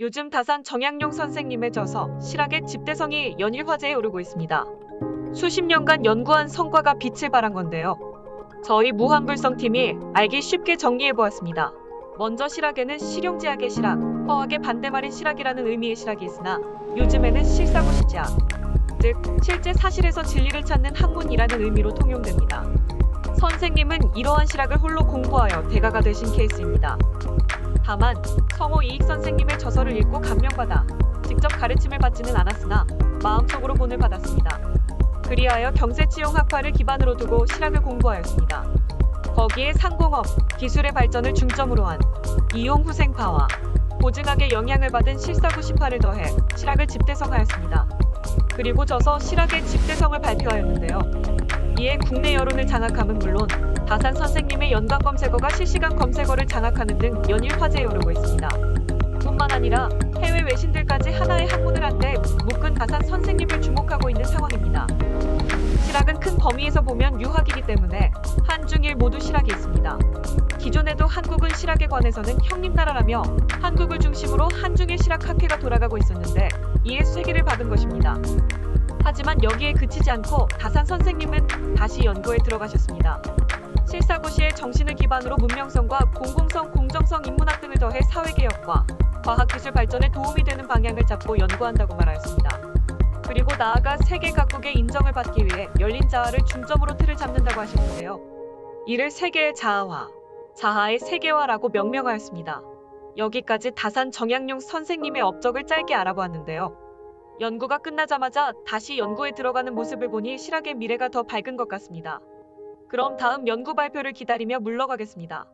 요즘 다산 정약용 선생님의 저서 실학의 집대성이 연일 화제에 오르고 있습니다. 수십 년간 연구한 성과가 빛을 발한 건데요. 저희 무한불성팀이 알기 쉽게 정리해 보았습니다. 먼저 실학에는 실용제약의 실학, 허학의 반대말인 실학이라는 의미의 실학이 있으나 요즘에는 실사고시제약, 즉 실제 사실에서 진리를 찾는 학문이라는 의미로 통용됩니다. 선생님은 이러한 실학을 홀로 공부하여 대가가 되신 케이스입니다. 다만 성호 이익 선생님의 저서를 읽고 감명받아 직접 가르침을 받지는 않았으나 마음속으로 본을 받았습니다. 그리하여 경제치용학파를 기반으로 두고 실학을 공부하였습니다. 거기에 상공업, 기술의 발전을 중점으로 한 이용후생파와 보증학의 영향을 받은 실사구시파를 더해 실학을 집대성하였습니다. 그리고 저서 실학의 집대성을 발표하였는데요. 이에 국내 여론을 장악함은 물론 다산 선생님의 연관 검색어가 실시간 검색어를 장악하는 등 연일 화제에 오르고 있습니다. 뿐만 아니라 해외 외신들까지 하나의 학문을 한데 묶은 다산 선생님을 주목하고 있는 상황입니다. 실학은 큰 범위에서 보면 유학이기 때문에 한중일 모두 실학이 있습니다. 기존에도 한국은 실학에 관해서는 형님 나라라며 한국을 중심으로 한중일 실학 학회가 돌아가고 있었는데 이에 쇠기를 박은 것입니다. 하지만 여기에 그치지 않고 다산 선생님은 다시 연구에 들어가셨습니다. 실사고시의 정신을 기반으로 문명성과 공공성, 공정성, 인문학 등을 더해 사회개혁과 과학기술 발전에 도움이 되는 방향을 잡고 연구한다고 말하였습니다. 그리고 나아가 세계 각국의 인정을 받기 위해 열린 자아를 중점으로 틀을 잡는다고 하셨는데요. 이를 세계의 자아화, 자아의 세계화라고 명명하였습니다. 여기까지 다산 정약용 선생님의 업적을 짧게 알아보았는데요. 연구가 끝나자마자 다시 연구에 들어가는 모습을 보니 실학의 미래가 더 밝은 것 같습니다. 그럼 다음 연구 발표를 기다리며 물러가겠습니다.